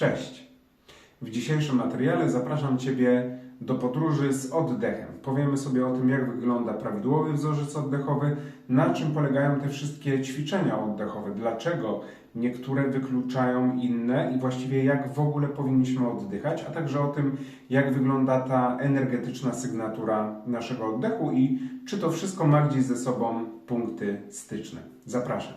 Cześć! W dzisiejszym materiale zapraszam Ciebie do podróży z oddechem. Powiemy sobie o tym, jak wygląda prawidłowy wzorzec oddechowy, na czym polegają te wszystkie ćwiczenia oddechowe, dlaczego niektóre wykluczają inne i właściwie jak w ogóle powinniśmy oddychać, a także o tym, jak wygląda ta energetyczna sygnatura naszego oddechu i czy to wszystko ma gdzieś ze sobą punkty styczne. Zapraszam.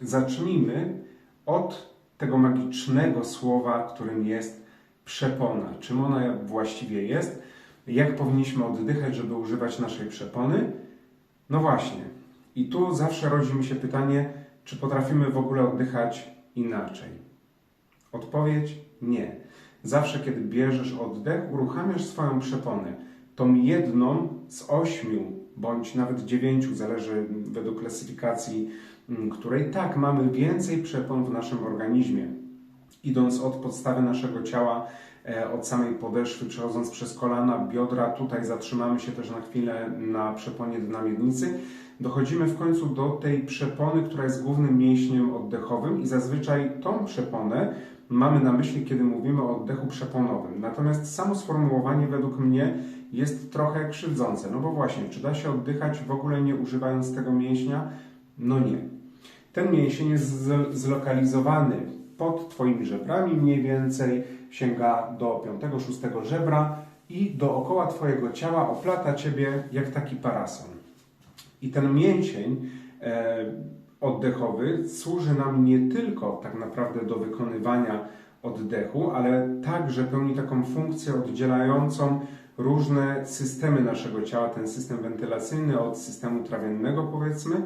Zacznijmy od tego magicznego słowa, którym jest przepona. Czym ona właściwie jest? Jak powinniśmy oddychać, żeby używać naszej przepony? No właśnie. I tu zawsze rodzi mi się pytanie, czy potrafimy w ogóle oddychać inaczej? Odpowiedź nie. Zawsze, kiedy bierzesz oddech, uruchamiasz swoją przeponę. Tą jedną z ośmiu, bądź nawet dziewięciu, zależy według klasyfikacji, której tak, mamy więcej przepon w naszym organizmie. Idąc od podstawy naszego ciała, e, od samej podeszwy, przechodząc przez kolana, biodra, tutaj zatrzymamy się też na chwilę na przeponie dna miednicy, dochodzimy w końcu do tej przepony, która jest głównym mięśniem oddechowym i zazwyczaj tą przeponę mamy na myśli, kiedy mówimy o oddechu przeponowym. Natomiast samo sformułowanie według mnie jest trochę krzywdzące, no bo właśnie, czy da się oddychać w ogóle nie używając tego mięśnia? No nie. Ten mięsień jest zlokalizowany pod Twoimi żebrami mniej więcej, sięga do 5-6 żebra i dookoła Twojego ciała oplata Ciebie jak taki parasol. I ten mięsień e, oddechowy służy nam nie tylko tak naprawdę do wykonywania oddechu, ale także pełni taką funkcję oddzielającą różne systemy naszego ciała, ten system wentylacyjny od systemu trawiennego powiedzmy.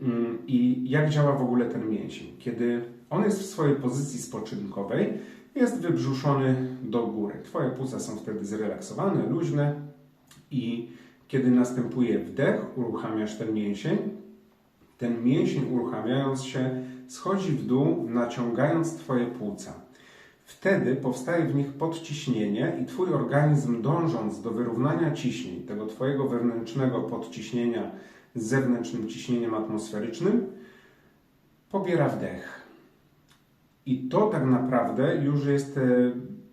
Mm, I jak działa w ogóle ten mięsień? Kiedy on jest w swojej pozycji spoczynkowej, jest wybrzuszony do góry. Twoje płuca są wtedy zrelaksowane, luźne i kiedy następuje wdech, uruchamiasz ten mięsień. Ten mięsień uruchamiając się schodzi w dół, naciągając Twoje płuca. Wtedy powstaje w nich podciśnienie i Twój organizm dążąc do wyrównania ciśnień, tego Twojego wewnętrznego podciśnienia zewnętrznym ciśnieniem atmosferycznym, pobiera wdech. I to tak naprawdę już jest e,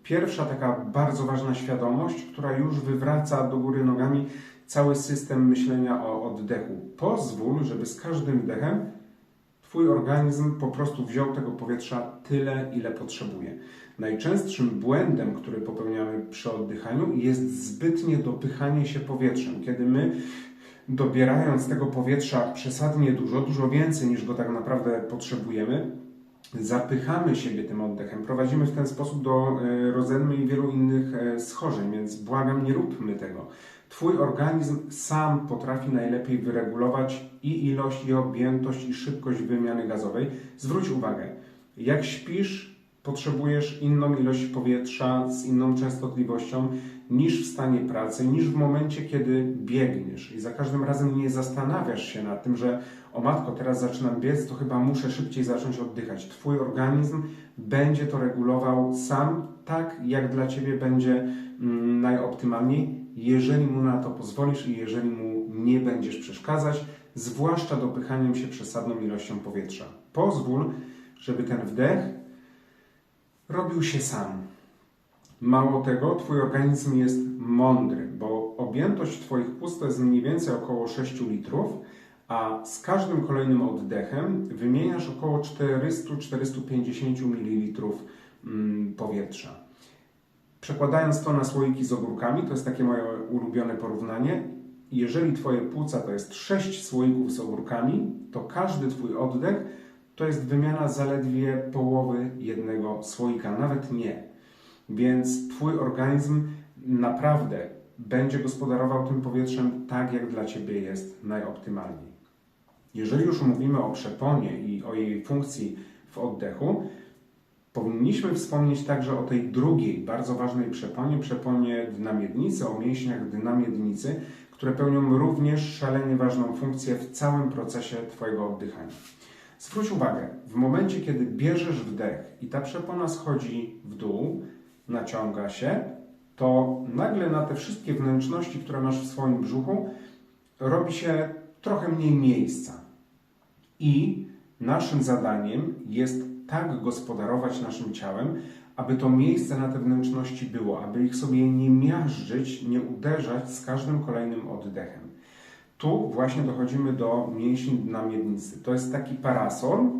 pierwsza taka bardzo ważna świadomość, która już wywraca do góry nogami cały system myślenia o oddechu. Pozwól, żeby z każdym wdechem Twój organizm po prostu wziął tego powietrza tyle, ile potrzebuje. Najczęstszym błędem, który popełniamy przy oddychaniu, jest zbytnie dopychanie się powietrzem. Kiedy my, dobierając tego powietrza przesadnie dużo, dużo więcej niż go tak naprawdę potrzebujemy, zapychamy siebie tym oddechem. Prowadzimy w ten sposób do e, rozedmy i wielu innych e, schorzeń, więc błagam, nie róbmy tego. Twój organizm sam potrafi najlepiej wyregulować i ilość, i objętość, i szybkość wymiany gazowej. Zwróć uwagę, jak śpisz, potrzebujesz inną ilość powietrza z inną częstotliwością niż w stanie pracy, niż w momencie, kiedy biegniesz. I za każdym razem nie zastanawiasz się nad tym, że o matko, teraz zaczynam biec, to chyba muszę szybciej zacząć oddychać. Twój organizm będzie to regulował sam, tak jak dla Ciebie będzie mm, najoptymalniej, jeżeli mu na to pozwolisz i jeżeli mu nie będziesz przeszkadzać, zwłaszcza dopychaniem się przesadną ilością powietrza. Pozwól, żeby ten wdech robił się sam. Mało tego, Twój organizm jest mądry, bo objętość Twoich to jest mniej więcej około 6 litrów, a z każdym kolejnym oddechem wymieniasz około 400-450 ml mm, powietrza. Przekładając to na słoiki z ogórkami, to jest takie moje ulubione porównanie. Jeżeli Twoje płuca to jest 6 słoików z ogórkami, to każdy Twój oddech to jest wymiana zaledwie połowy jednego słoika, nawet nie. Więc Twój organizm naprawdę będzie gospodarował tym powietrzem tak, jak dla Ciebie jest najoptymalniej. Jeżeli już mówimy o przeponie i o jej funkcji w oddechu, powinniśmy wspomnieć także o tej drugiej, bardzo ważnej przeponie, przeponie dna miednicy, o mięśniach dna miednicy, które pełnią również szalenie ważną funkcję w całym procesie Twojego oddychania. Zwróć uwagę, w momencie, kiedy bierzesz wdech i ta przepona schodzi w dół, naciąga się, to nagle na te wszystkie wnętrzności, które masz w swoim brzuchu, robi się trochę mniej miejsca. I naszym zadaniem jest tak gospodarować naszym ciałem, aby to miejsce na te wnętrzności było, aby ich sobie nie miażdżyć, nie uderzać z każdym kolejnym oddechem. Tu właśnie dochodzimy do mięśni dna miednicy. To jest taki parasol,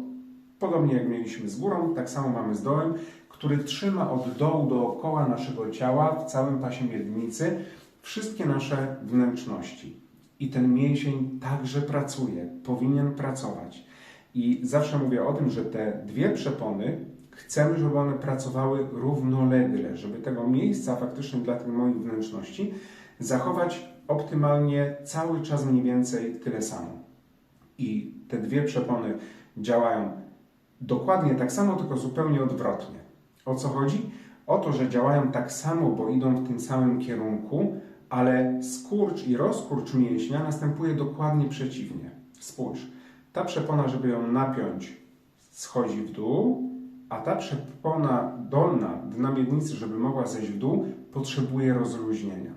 podobnie jak mieliśmy z górą, tak samo mamy z dołem, który trzyma od dołu dookoła naszego ciała w całym pasie miednicy wszystkie nasze wnętrzności. I ten mięsień także pracuje, powinien pracować. I zawsze mówię o tym, że te dwie przepony chcemy, żeby one pracowały równolegle, żeby tego miejsca faktycznie dla tych moich wnętrzności zachować optymalnie cały czas mniej więcej tyle samo. I te dwie przepony działają dokładnie tak samo, tylko zupełnie odwrotnie. O co chodzi? O to, że działają tak samo, bo idą w tym samym kierunku, ale skurcz i rozkurcz mięśnia następuje dokładnie przeciwnie. Spójrz, ta przepona, żeby ją napiąć, schodzi w dół, a ta przepona dolna dna miednicy, żeby mogła zejść w dół, potrzebuje rozluźnienia.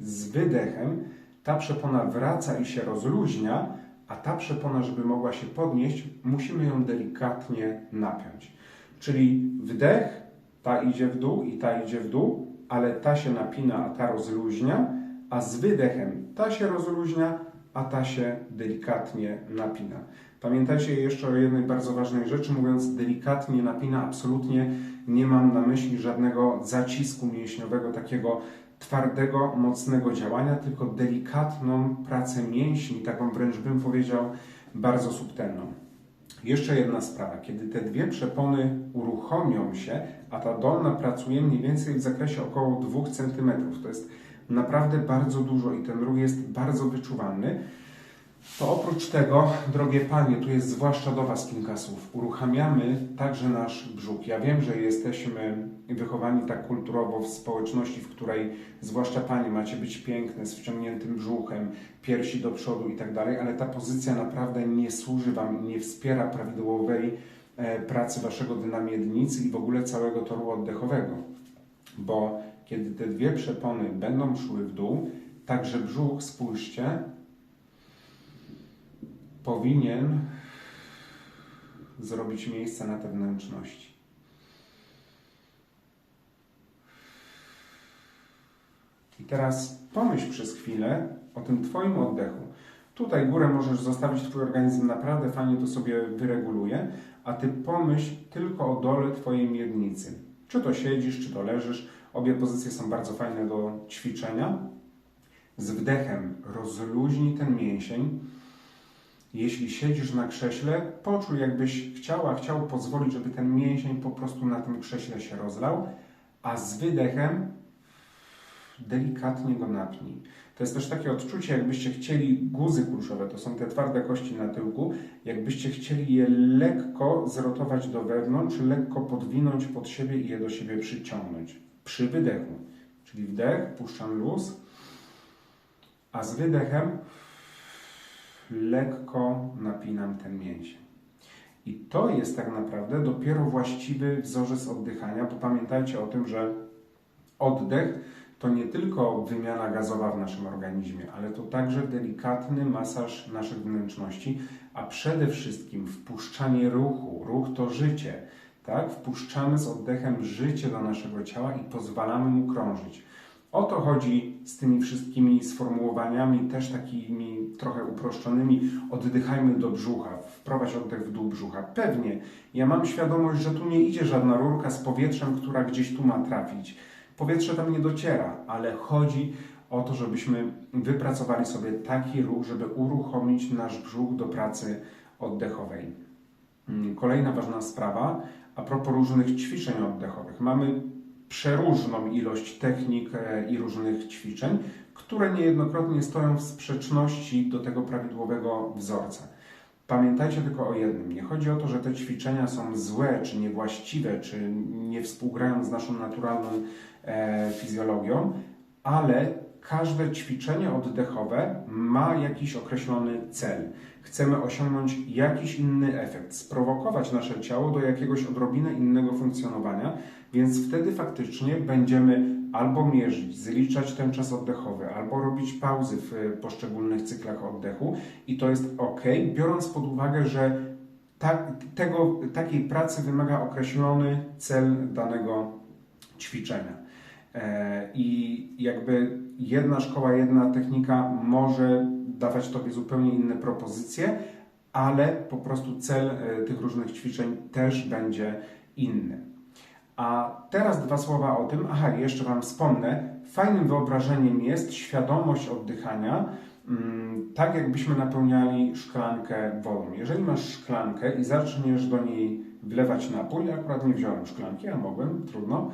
Z wydechem ta przepona wraca i się rozluźnia, a ta przepona, żeby mogła się podnieść, musimy ją delikatnie napiąć. Czyli wdech, ta idzie w dół i ta idzie w dół, ale ta się napina, a ta rozluźnia, a z wydechem ta się rozluźnia, a ta się delikatnie napina. Pamiętajcie jeszcze o jednej bardzo ważnej rzeczy, mówiąc delikatnie napina, absolutnie nie mam na myśli żadnego zacisku mięśniowego, takiego twardego, mocnego działania, tylko delikatną pracę mięśni, taką wręcz bym powiedział bardzo subtelną. Jeszcze jedna sprawa, kiedy te dwie przepony uruchomią się, a ta dolna pracuje mniej więcej w zakresie około 2 cm, to jest naprawdę bardzo dużo i ten ruch jest bardzo wyczuwalny, to oprócz tego, drogie panie, tu jest zwłaszcza do Was kilka słów. Uruchamiamy także nasz brzuch. Ja wiem, że jesteśmy wychowani tak kulturowo w społeczności, w której zwłaszcza panie macie być piękne, z wciągniętym brzuchem, piersi do przodu i tak dalej, ale ta pozycja naprawdę nie służy Wam i nie wspiera prawidłowej e, pracy Waszego dna miednicy i w ogóle całego toru oddechowego. Bo kiedy te dwie przepony będą szły w dół, także brzuch, spójrzcie, powinien zrobić miejsce na te wnętrzności. I teraz pomyśl przez chwilę o tym Twoim oddechu. Tutaj górę możesz zostawić, Twój organizm naprawdę fajnie to sobie wyreguluje, a Ty pomyśl tylko o dole Twojej miednicy. Czy to siedzisz, czy to leżysz. Obie pozycje są bardzo fajne do ćwiczenia. Z wdechem rozluźnij ten mięsień. Jeśli siedzisz na krześle, poczuj, jakbyś chciała, chciał pozwolić, żeby ten mięsień po prostu na tym krześle się rozlał, a z wydechem delikatnie go napnij. To jest też takie odczucie, jakbyście chcieli guzy kulszowe, to są te twarde kości na tyłku, jakbyście chcieli je lekko zrotować do wewnątrz, lekko podwinąć pod siebie i je do siebie przyciągnąć. Przy wydechu. Czyli wdech, puszczam luz, a z wydechem lekko napinam ten mięsień. I to jest tak naprawdę dopiero właściwy wzorzec oddychania, bo pamiętajcie o tym, że oddech to nie tylko wymiana gazowa w naszym organizmie, ale to także delikatny masaż naszych wnętrzności, a przede wszystkim wpuszczanie ruchu. Ruch to życie. Tak? Wpuszczamy z oddechem życie do naszego ciała i pozwalamy mu krążyć. O to chodzi z tymi wszystkimi sformułowaniami, też takimi trochę uproszczonymi. Oddychajmy do brzucha, wprowadź oddech w dół brzucha. Pewnie, ja mam świadomość, że tu nie idzie żadna rurka z powietrzem, która gdzieś tu ma trafić. Powietrze tam nie dociera, ale chodzi o to, żebyśmy wypracowali sobie taki ruch, żeby uruchomić nasz brzuch do pracy oddechowej. Kolejna ważna sprawa, a propos różnych ćwiczeń oddechowych. Mamy przeróżną ilość technik e, i różnych ćwiczeń, które niejednokrotnie stoją w sprzeczności do tego prawidłowego wzorca. Pamiętajcie tylko o jednym. Nie chodzi o to, że te ćwiczenia są złe, czy niewłaściwe, czy nie współgrają z naszą naturalną e, fizjologią, ale każde ćwiczenie oddechowe ma jakiś określony cel. Chcemy osiągnąć jakiś inny efekt, sprowokować nasze ciało do jakiegoś odrobinę innego funkcjonowania, więc wtedy faktycznie będziemy albo mierzyć, zliczać ten czas oddechowy, albo robić pauzy w poszczególnych cyklach oddechu i to jest ok, biorąc pod uwagę, że tak, tego, takiej pracy wymaga określony cel danego ćwiczenia. E, I jakby jedna szkoła, jedna technika może dawać Tobie zupełnie inne propozycje, ale po prostu cel e, tych różnych ćwiczeń też będzie inny. A teraz dwa słowa o tym. Aha, jeszcze Wam wspomnę. Fajnym wyobrażeniem jest świadomość oddychania, mm, tak jakbyśmy napełniali szklankę wodą. Jeżeli masz szklankę i zaczniesz do niej wlewać napój, akurat nie wziąłem szklanki, a mogłem, trudno.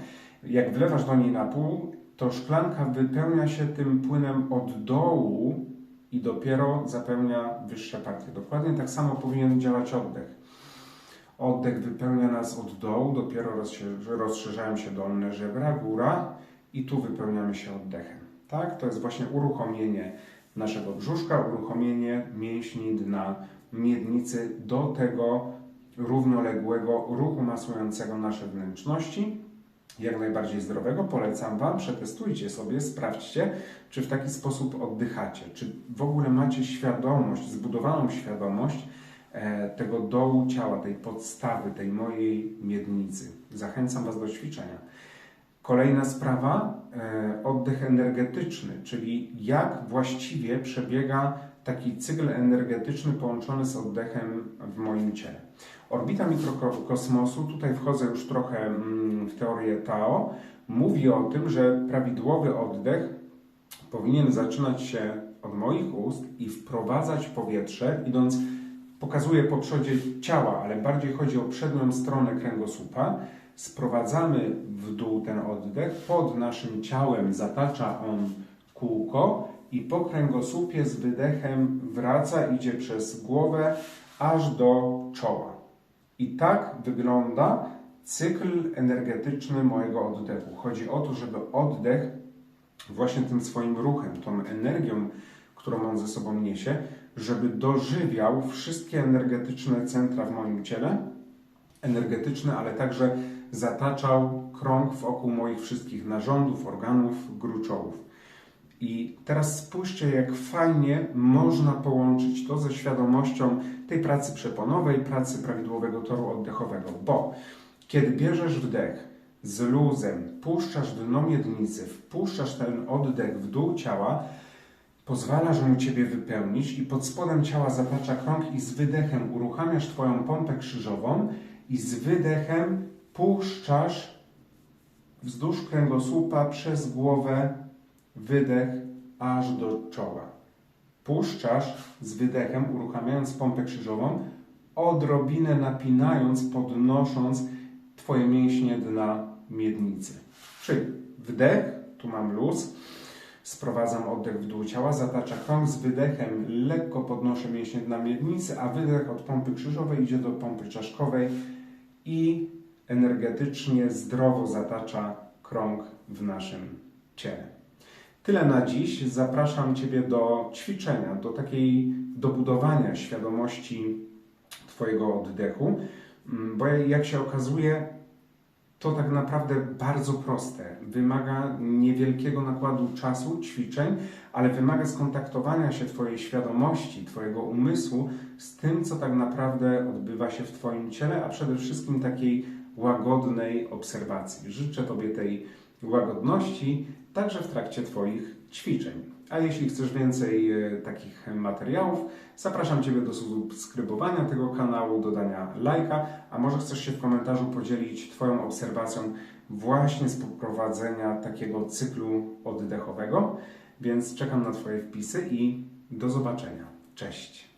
Jak wlewasz do niej napój, to szklanka wypełnia się tym płynem od dołu i dopiero zapełnia wyższe partie. Dokładnie tak samo powinien działać oddech. Oddech wypełnia nas od dołu, dopiero rozszerz- rozszerzają się dolne żebra, góra i tu wypełniamy się oddechem. Tak? To jest właśnie uruchomienie naszego brzuszka, uruchomienie mięśni dna miednicy do tego równoległego ruchu masującego nasze wnętrzności. Jak najbardziej zdrowego polecam Wam, przetestujcie sobie, sprawdźcie, czy w taki sposób oddychacie, czy w ogóle macie świadomość, zbudowaną świadomość, e, tego dołu ciała, tej podstawy, tej mojej miednicy. Zachęcam Was do ćwiczenia. Kolejna sprawa, e, oddech energetyczny, czyli jak właściwie przebiega taki cykl energetyczny połączony z oddechem w moim ciele. Orbita mikrokosmosu, tutaj wchodzę już trochę mm, w teorię Tao, mówi o tym, że prawidłowy oddech powinien zaczynać się od moich ust i wprowadzać powietrze, idąc pokazuje po przodzie ciała, ale bardziej chodzi o przednią stronę kręgosłupa. Sprowadzamy w dół ten oddech, pod naszym ciałem zatacza on kółko i po kręgosłupie z wydechem wraca, idzie przez głowę aż do czoła. I tak wygląda cykl energetyczny mojego oddechu. Chodzi o to, żeby oddech właśnie tym swoim ruchem, tą energią, którą on ze sobą niesie, żeby dożywiał wszystkie energetyczne centra w moim ciele, energetyczne, ale także zataczał krąg wokół moich wszystkich narządów, organów, gruczołów. I teraz spójrzcie, jak fajnie można połączyć to ze świadomością tej pracy przeponowej, pracy prawidłowego toru oddechowego, bo kiedy bierzesz wdech z luzem, puszczasz dno miednicy, wpuszczasz ten oddech w dół ciała, pozwalasz mu Ciebie wypełnić i pod spodem ciała zatacza krąg i z wydechem uruchamiasz Twoją pompę krzyżową i z wydechem puszczasz wzdłuż kręgosłupa przez głowę wydech aż do czoła. Puszczasz z wydechem, uruchamiając pompę krzyżową, odrobinę napinając, podnosząc Twoje mięśnie dna miednicy. Czyli wdech, tu mam luz, sprowadzam oddech w dół ciała, zatacza krąg z wydechem, lekko podnoszę mięśnie dna miednicy, a wydech od pompy krzyżowej idzie do pompy czaszkowej i energetycznie, zdrowo zatacza krąg w naszym ciele. Tyle na dziś. Zapraszam Ciebie do ćwiczenia, do takiej dobudowania świadomości Twojego oddechu, Mm, bo jak się okazuje, to tak naprawdę bardzo proste. Wymaga niewielkiego nakładu czasu, ćwiczeń, ale wymaga skontaktowania się Twojej świadomości, Twojego umysłu z tym, co tak naprawdę odbywa się w Twoim ciele, a przede wszystkim takiej łagodnej obserwacji. Życzę Tobie tej łagodności także w trakcie Twoich ćwiczeń. A jeśli chcesz więcej e, takich materiałów, zapraszam Ciebie do subskrybowania tego kanału, dodania lajka, a może chcesz się w komentarzu podzielić Twoją obserwacją właśnie z poprowadzenia takiego cyklu oddechowego. Więc czekam na Twoje wpisy i do zobaczenia. Cześć!